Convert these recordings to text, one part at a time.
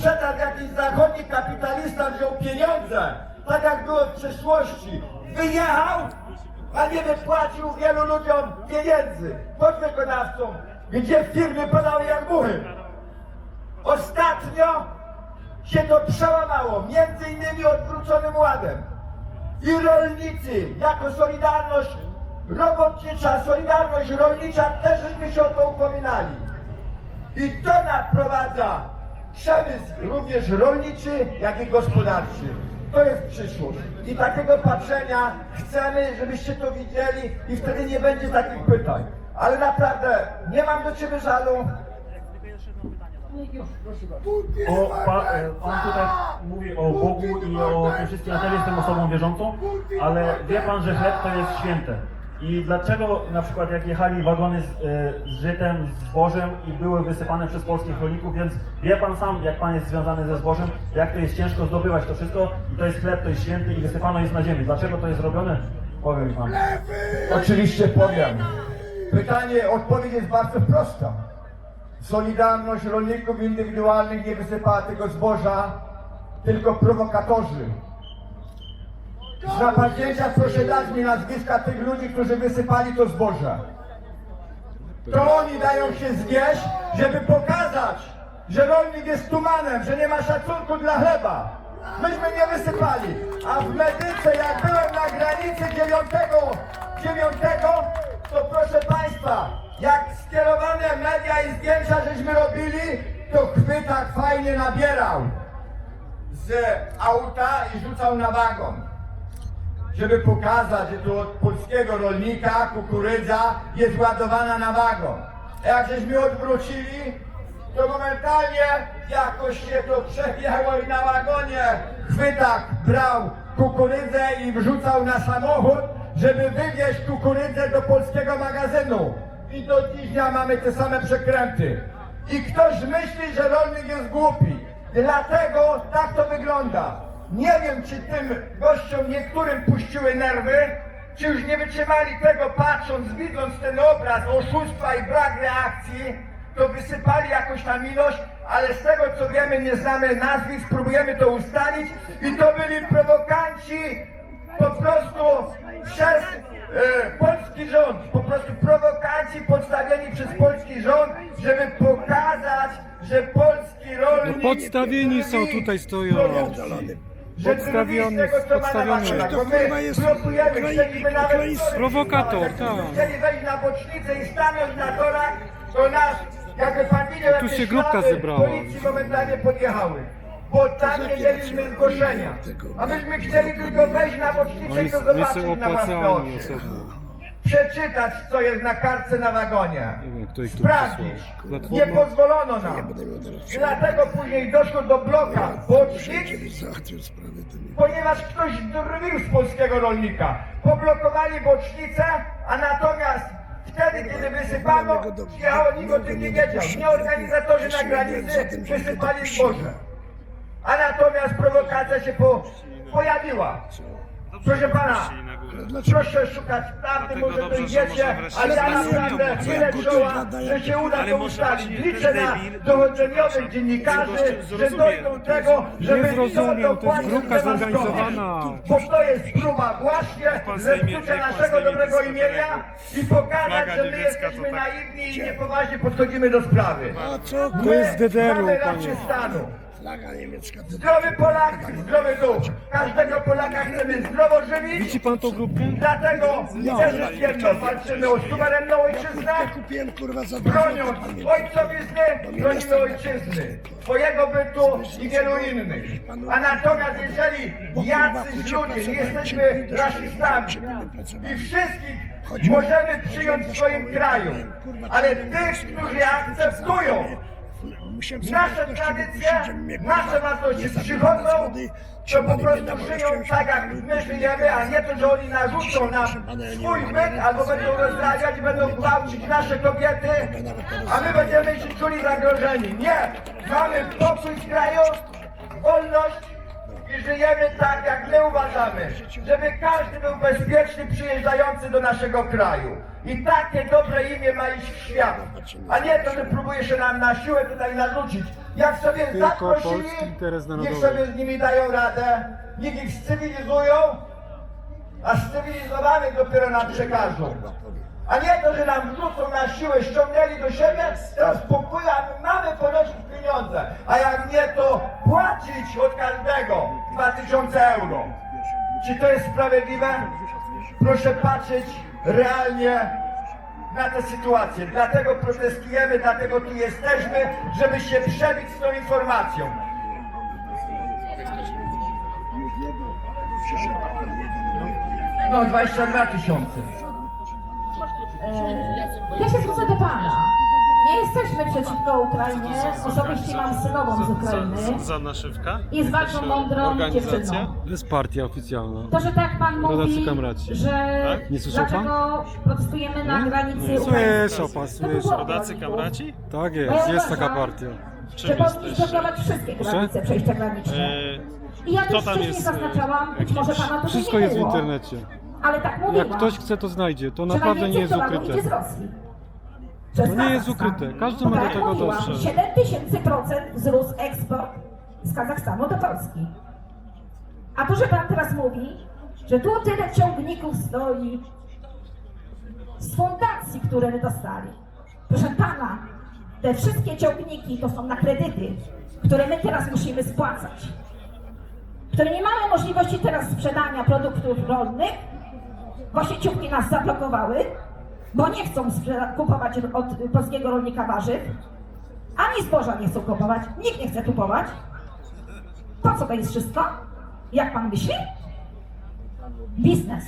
Przetarg jakiś zachodni kapitalista wziął pieniądze, tak jak było w przeszłości. Wyjechał, a nie wypłacił wielu ludziom pieniędzy, podwykonawcom, gdzie firmy padały jak muchy. Ostatnio się to przełamało, między innymi odwróconym ładem. I rolnicy, jako Solidarność Robotnicza, Solidarność Rolnicza też żeśmy się o to upominali. I to naprowadza przemysł również rolniczy, jak i gospodarczy. To jest przyszłość. I takiego patrzenia chcemy, żebyście to widzieli i wtedy nie będzie takich pytań. Ale naprawdę nie mam do Ciebie żalu. Bo pa, e, pan tutaj mówi o Bogu i o tym wszystkim, ja też jestem osobą wierzącą, ale wie pan, że chleb to jest święte. I dlaczego na przykład jak jechali wagony z, e, z żytem, z zbożem i były wysypane przez polskich rolników, więc wie pan sam, jak pan jest związany ze zbożem, jak to jest ciężko zdobywać to wszystko i to jest chleb, to jest święty i wysypano jest na ziemi. Dlaczego to jest robione? Powiem pan. Oczywiście powiem. Pytanie, odpowiedź jest bardzo prosta. Solidarność rolników indywidualnych nie wysypała tego zboża, tylko prowokatorzy. Z napadnięcia proszę dać mi nazwiska tych ludzi, którzy wysypali to zboże. To oni dają się zwieść, żeby pokazać, że rolnik jest tumanem, że nie ma szacunku dla chleba. Myśmy nie wysypali. A w medyce, jak byłem na granicy 9, 9 to proszę Państwa, jak skierowane media i zdjęcia żeśmy robili, to chwytak fajnie nabierał z auta i rzucał na wagon żeby pokazać, że tu od polskiego rolnika kukurydza jest ładowana na wagon. A jak żeśmy odwrócili, to momentalnie jakoś się to przebiegło i na wagonie chwytak brał kukurydzę i wrzucał na samochód, żeby wywieźć kukurydzę do polskiego magazynu. I do dziś dnia mamy te same przekręty. I ktoś myśli, że rolnik jest głupi. Dlatego tak to wygląda. Nie wiem, czy tym gościom niektórym puściły nerwy, czy już nie wytrzymali tego patrząc, widząc ten obraz oszustwa i brak reakcji, to wysypali jakąś tam ilość, ale z tego co wiemy, nie znamy nazwisk, próbujemy to ustalić i to byli prowokanci po prostu przez e, polski rząd, po prostu prowokanci podstawieni przez polski rząd, żeby pokazać, że polski rolnik... No podstawieni są, tutaj stoją. Że Podstawiony, tego, co ma na To bo my blokujemy, chcieliby nawet... Prowokator, tak. Chcieli wejść na bocznicę i stanąć na torach, to nas, jakby pan widział, Tu się grupka zebrała. policji momentalnie podjechały. Bo tam nie mieliśmy zgłoszenia. A myśmy chcieli tylko wejść na bocznicę i to oni zobaczyć na własne oczy. osobno. Przeczytać, co jest na kartce na wagonie. Sprawdzić. Nie pozwolono nam. Dlatego później doszło do bloka bocznic, ponieważ ktoś drwił z polskiego rolnika. Poblokowali bocznicę, a natomiast wtedy, kiedy wysypano, jechało, nikt o tym nie wiedział. Nie organizatorzy na granicy wysypali zboże. A natomiast prowokacja się po, pojawiła. Proszę pana, proszę szukać prawdy, może to wiecie, ale ja naprawdę tyle czoła, że się uda to ustalić. Liczę na dochodzeniowych dziennikarzy, że dojdą do tego, żeby Nie dokładnie. Bo to jest próba właśnie zepsucia naszego dobrego imienia i pokazać, że my jesteśmy naiwni i niepoważnie podchodzimy do sprawy. To jest DDR-u, panie. Rację stanu. Zdrowy Polak, zdrowy duch. Każdego Polaka chcemy zdrowo żywić. Widzi pan tą grupkę? Dlatego też jest jedno, walczymy o suwerenną ojczyznę, Kupiłem kurwa za broniąc ojcowizny, bronimy ojczyzny, swojego bytu i wielu innych. A natomiast jeżeli jacyś ludzie, nie jesteśmy rasistami i wszystkich możemy przyjąć w swoim kraju, ale tych, którzy akceptują nasze tradycje, nasze wartości przychodzą, to po prostu żyją tak jak my żyjemy, a nie to, że oni narzucą nam swój byt albo będą rozdradzać i będą gwałcić nasze kobiety, a my będziemy się czuli zagrożeni. Nie! Mamy pokój w kraju, wolność żyjemy tak, jak my uważamy, żeby każdy był bezpieczny przyjeżdżający do naszego kraju. I takie dobre imię ma iść w świat. A nie to, że próbuje się nam na siłę tutaj narzucić. Jak sobie zaprosili, niech sobie z nimi dają radę, niech ich cywilizują, a cywilizowanych dopiero nam przekażą. A nie to, że nam wrzucą na siłę, ściągnęli do siebie, teraz pokój, a my mamy ponosić pieniądze. A jak nie, to płacić od każdego 2000 euro. Czy to jest sprawiedliwe? Proszę patrzeć realnie na tę sytuację. Dlatego protestujemy, dlatego tu jesteśmy, żeby się przebić z tą informacją. No 22 tysiące. Ja się zwrócę do Pana. Nie jesteśmy przeciwko Ukrainie. Osobiście mam synową z Ukrainy. Za naszywka? Jest bardzo mądrą dziewczyną. To jest partia oficjalna. To, że tak Pan Rodacy mówi, kamraci. że Tak? Nie słyszał Pan? dlaczego protestujemy na granicy Słyszał ukraińskiej. pan, słyszał. Rodacy kamraci? Tak jest, jest taka partia. Czym Że powinni jesteście? blokować wszystkie Proszę? granice, przejścia graniczne. Eee, I ja kto już tam wcześniej jest, e, zaznaczałam, być może Pana to Wszystko nie jest w było, internecie. Ale tak mówiłam. Jak ktoś chce, to znajdzie. To że naprawdę nie najwięcej jest towaru ukryte. idzie z Rosji. To nie jest ukryte. Każdy ma do tego dostęp. 7 tysięcy procent wzrósł eksport z Kazachstanu do Polski. A to, że pan teraz mówi, że tu tyle ciągników stoi z fundacji, które my dostali. Proszę pana, te wszystkie ciągniki to są na kredyty, które my teraz musimy spłacać. Które nie mamy możliwości teraz sprzedania produktów rolnych, bo sieciówki nas zablokowały, bo nie chcą kupować od polskiego rolnika warzyw, ani zboża nie chcą kupować, nikt nie chce kupować. Po co to jest wszystko? Jak pan myśli? Biznes.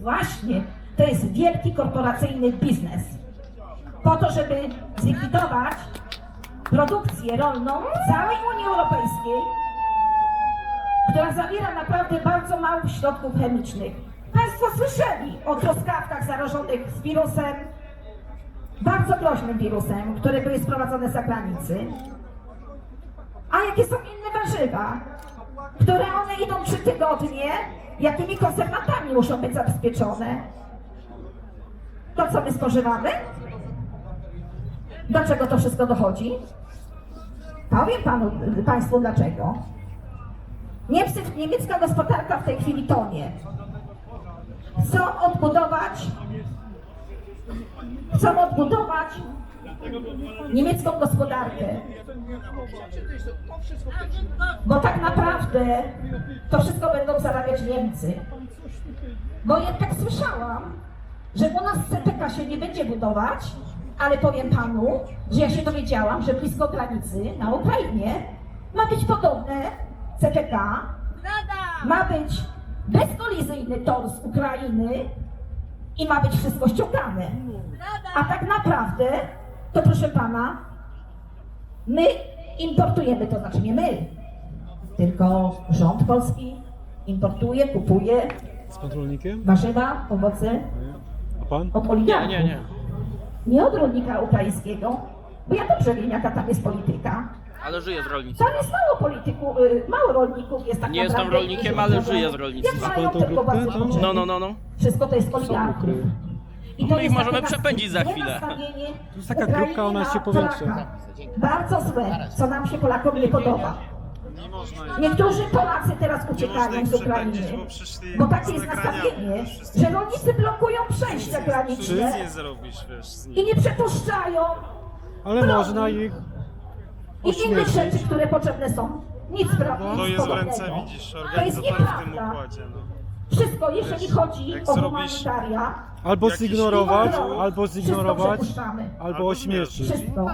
Właśnie. To jest wielki korporacyjny biznes. Po to, żeby zlikwidować produkcję rolną całej Unii Europejskiej, która zawiera naprawdę bardzo mało środków chemicznych. Państwo słyszeli o truskawkach zarażonych z wirusem, bardzo groźnym wirusem, które były sprowadzone z zagranicy. A jakie są inne warzywa, które one idą trzy tygodnie, jakimi konserwantami muszą być zabezpieczone? To, co my spożywamy? Do czego to wszystko dochodzi? Powiem panu, Państwu dlaczego. Niemiecka gospodarka w tej chwili tonie. Chcą odbudować, chcą odbudować niemiecką gospodarkę. Bo tak naprawdę to wszystko będą zarabiać Niemcy. Bo jednak słyszałam, że u nas CPK się nie będzie budować, ale powiem panu, że ja się dowiedziałam, że blisko granicy na Ukrainie ma być podobne CPK, ma być bezkolizyjny tor z Ukrainy i ma być wszystko ściągane. A tak naprawdę, to proszę pana, my importujemy, to znaczy nie my, tylko rząd polski importuje, kupuje Z pan rolnikiem? warzywa, owoce A pan? od oligarchów. nie, nie. Nie od rolnika ukraińskiego, bo ja dobrze wiem, jaka tam jest polityka. Ale żyję z rolnictwa. Tam jest mało polityków, y, mało rolników jest tak Nie jestem rolnikiem, ale żyję z rolnictwa. Jak mają tylko grupę potrzeby. No, no, no, no. Wszystko to jest oligarchów. I No ich jest możemy takie przepędzić za nastawienie chwilę. To jest taka grupka, ona się powiększa. Bardzo złe, co nam się Polakom nie podoba. Nie można ich Niektórzy Polacy teraz uciekają ich z Ukrainy, przepędzić, bo przyszli bo takie z jest nagrania. nastawienie, że rolnicy blokują przejścia Nic graniczne nie zrobisz, wiesz, z i nie przepuszczają Ale można ich i innych rzeczy, które potrzebne są. Nic prawda. To jest w ręce, widzisz, To jest organizatorów w tym nieprawda. układzie. No. Wszystko, jeżeli chodzi jak o zrobisz- humanitaria, Albo Jakiś- zignorować, albo zignorować, przepuszczamy. albo ośmieszyć. wszystko.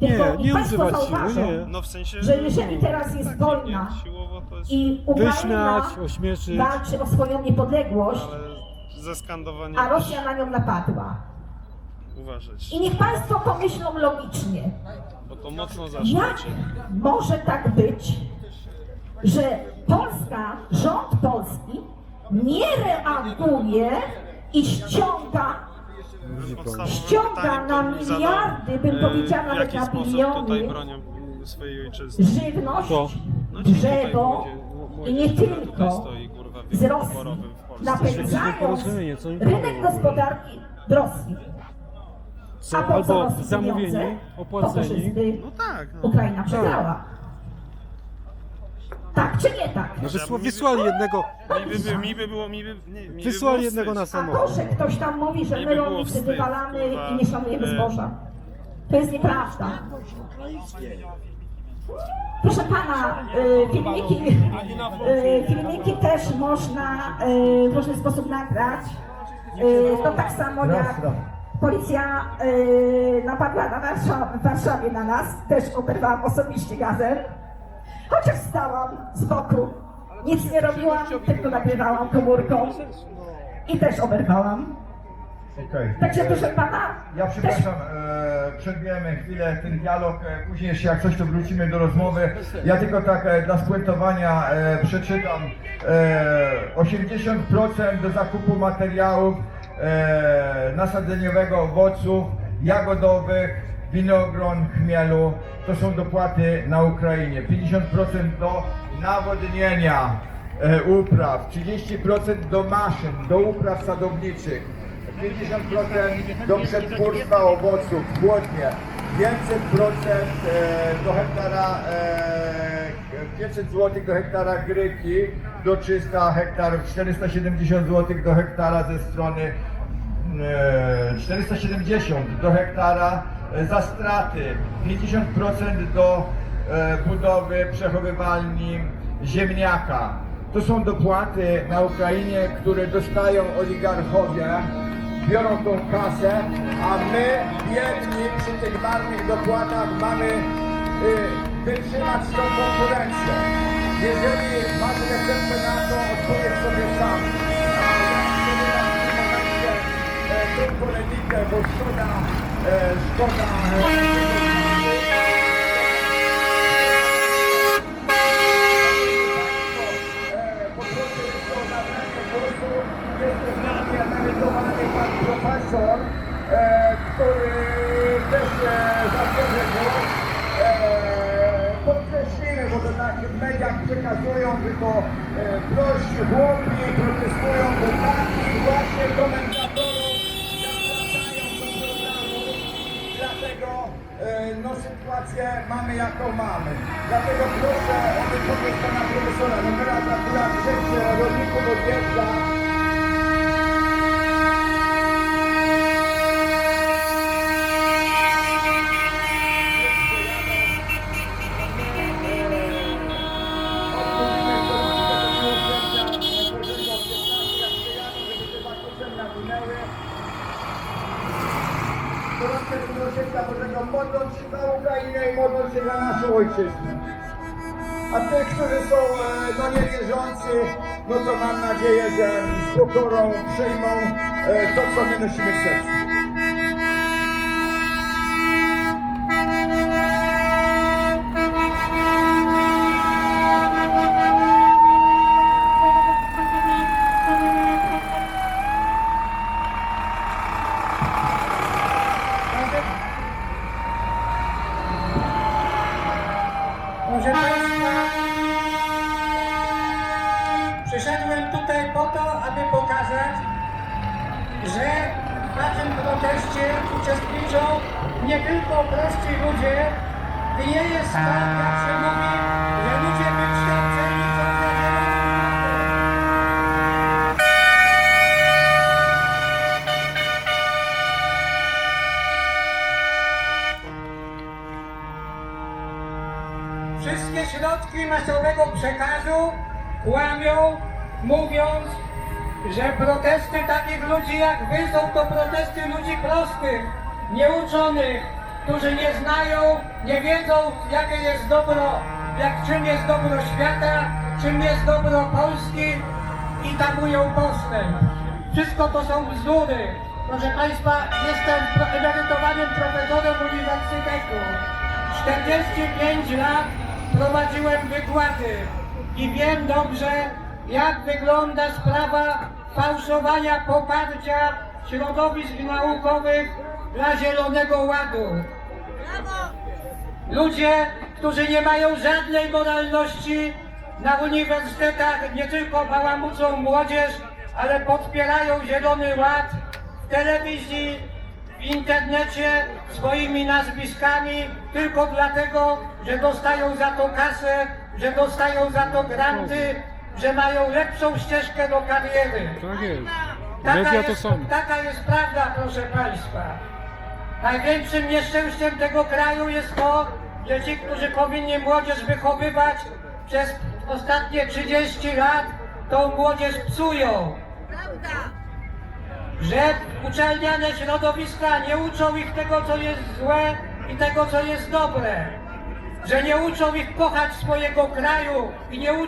Nie, nie państwo używać siły, zauważą, nie. no w sensie, że jeżeli teraz jest wojna nie, siłowo to jest, i Ukraina Wyśmiać, ośmieszyć. walczy o swoją niepodległość, ale ze skandowaniem a Rosja na nią napadła. Uważać, I niech państwo pomyślą logicznie, bo to mocno jak może tak być, że Polska, rząd polski nie reaguje i ściąga ściąga na miliardy, bym e, powiedziała w nawet na biliony. żywność, To. No drzewo, i nie tylko z Rosji, w w rynek gospodarki do Rosji. Co, A po co albo Rosji zamówieni, pieniądze? Po to, opłaceni. żeby No tak, no. Ukraina przegrała. Tak czy nie tak? No wysła, wysłali jednego, Mi by, mi by było, mi by, nie, mi by wysłali jednego na wstyd. A to, samochód. że ktoś tam mówi, że Nie my by było rolnicy wstyd, wywalamy kurwa. i nie szanujemy E. zboża. To jest nieprawda. Proszę pana, y, filmiki, y, filmiki też można y, w różny sposób nagrać. Y, To tak samo jak. Policja y, napadła na Warszaw- w Warszawie na nas, też oberwałam osobiście gazem. Chociaż stałam z boku, nic nie robiłam, tylko nagrywałam komórką i też oberwałam. Okej. Także proszę pana, Ja też przepraszam, e, przerwiemy chwilę ten dialog, e, później jeszcze jak coś to wrócimy do rozmowy. Ja tylko tak e, dla spuentowania e, przeczytam. E, 80% do zakupu materiałów e, nasadzeniowego owoców, jagodowych, winogron, chmielu, to są dopłaty na Ukrainie. 50% do nawodnienia e, upraw, 30% do maszyn, do upraw sadowniczych. 50% do przetwórstwa owoców, płodnie, 500% e, do hektara, e, 500 zł do hektara gryki, do 300 hektarów, 470 zł do hektara ze strony e, 470 do hektara e, za straty, 50% do e, budowy przechowywalni ziemniaka. To są dopłaty na Ukrainie, które dostają oligarchowie, biorą tą kasę, a my, biedni, przy tych marnych dopłatach mamy y, wytrzymać tą konkurencję. Jeżeli masz receptę na to, odpowiedz sobie sam. E, tą polemikę, bo szkoda, e, szkoda e, profesor, e, który też e, zabierze głos. E, podkreślimy, bo tak w mediach przekazują, to e, prości chłopi protestują, bo takich właśnie komentatorów zapraszają do programu. Dlatego e, no sytuację mamy jaką mamy. Dlatego proszę o wypowiedź pana profesora. No teraz akurat rzecz e, rolników odjeżdża. Naszą ojczyznę. A tych, którzy są e, no niewierzący, no to mam nadzieję, że z pokorą przyjmą e, to, co my nosimy w sercu. Proszę Państwa, przyszedłem tutaj po to, aby pokazać, że w naszym proteście uczestniczą nie tylko prości ludzie i nie jest tak, jak się mówi, że ludzie wykształceni są. Wszystkie środki masowego przekazu kłamią, mówiąc, że protesty takich ludzi jak wy są to protesty ludzi prostych, nieuczonych, którzy nie znają, nie wiedzą jakie jest dobro, jak czym jest dobro świata, czym jest dobro Polski i tamują postęp. Wszystko to są bzdury. Proszę Państwa, jestem emerytowanym profesorem uniwersytetu. 45 lat prowadziłem wykłady i wiem dobrze, jak wygląda sprawa fałszowania poparcia środowisk naukowych dla Zielonego Ładu. Ludzie, którzy nie mają żadnej moralności, na uniwersytetach nie tylko bałamucą młodzież, ale podpierają Zielony Ład w telewizji, w internecie swoimi nazwiskami tylko dlatego, że dostają za to kasę, że dostają za to granty, że mają lepszą ścieżkę do kariery. Tak jest. Taka Media to jest, samo. taka jest prawda, proszę Państwa. Największym nieszczęściem tego kraju jest to, że ci, którzy powinni młodzież wychowywać przez ostatnie 30 lat, tą młodzież psują. Że uczelniane środowiska nie uczą ich tego, co jest złe i tego, co jest dobre. Że nie uczą ich kochać swojego kraju i nie uczą